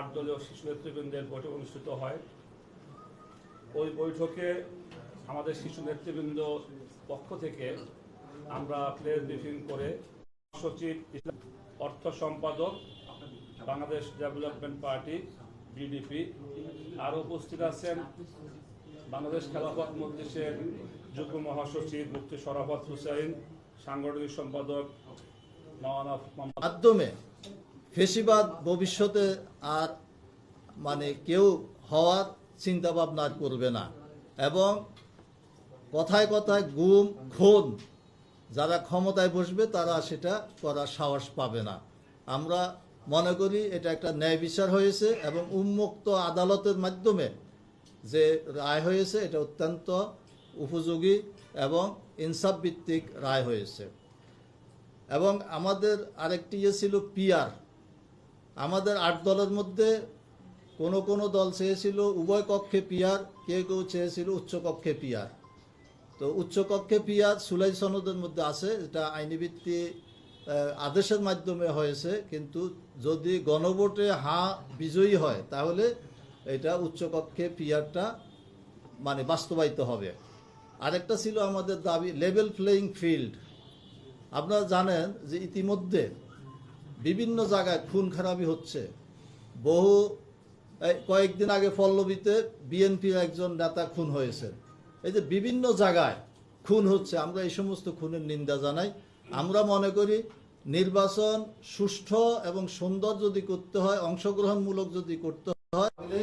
আট দলীয় শিশু নেতৃবৃন্দের বৈঠক অনুষ্ঠিত হয়। ওই বৈঠকে আমাদের শিশু নেতৃবৃন্দ পক্ষ থেকে আমরা প্লেস ব্রিফিং করে সচিব, অর্থ সম্পাদক, বাংলাদেশ ডেভেলপমেন্ট পার্টি, বিডিপি, আর উপস্থিত আছেন বাংলাদেশ খেলাফত মজলিসের যুগ্ম মহাসচিব মুক্তি শরাফত হুসাইন, সাংগঠনিক সম্পাদক মাধ্যমে ফেসিবাদ ভবিষ্যতে আর মানে কেউ হওয়ার চিন্তা ভাবনা আর করবে না। এবং কথায় কথায় গুম, খুন, যারা ক্ষমতায় বসবে তারা সেটা করার সাহস পাবে না। আমরা মনে করি এটা একটা ন্যায় বিচার হয়েছে এবং উন্মুক্ত আদালতের মাধ্যমে যে রায় হয়েছে এটা অত্যন্ত উপযোগী এবং ইনসাফ ভিত্তিক রায় হয়েছে। এবং আমাদের আরেকটি ইয়ে ছিল পিয়ার আমাদের আট দলের মধ্যে কোন কোন দল চেয়েছিল উভয় কক্ষে পিয়ার কেউ কেউ চেয়েছিল উচ্চ কক্ষে পিয়ার। তো উচ্চ কক্ষে পিয়ার সুলাই সনদের মধ্যে আছে এটা আইনি ভিত্তি আহ, আদেশের মাধ্যমে হয়েছে কিন্তু যদি গণভোটে হা বিজয়ী হয় তাহলে এটা উচ্চ কক্ষে পিয়ারটা মানে বাস্তবায়িত হবে। আরেকটা ছিল আমাদের দাবি লেভেল প্লেয়িং ফিল্ড আপনারা জানেন যে ইতিমধ্যে বিভিন্ন জায়গায় খুন খারাপি হচ্ছে। বহু কয়েকদিন আগে পল্লবীতে বিএনপির একজন নেতা খুন হয়েছে এই যে বিভিন্ন জায়গায় খুন হচ্ছে, আমরা এই সমস্ত খুনের নিন্দা জানাই। আমরা মনে করি নির্বাচন সুষ্ঠু এবং সুন্দর যদি করতে হয়, অংশগ্রহণমূলক যদি করতে হয়, তাহলে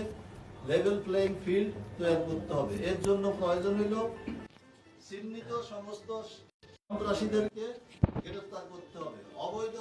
লেভেল প্লেইং ফিল্ড তৈরি করতে হবে। এর জন্য প্রয়োজন হইল চিহ্নিত সমস্ত সন্ত্রাসীদেরকে গ্রেফতার করতে হবে। অবৈধ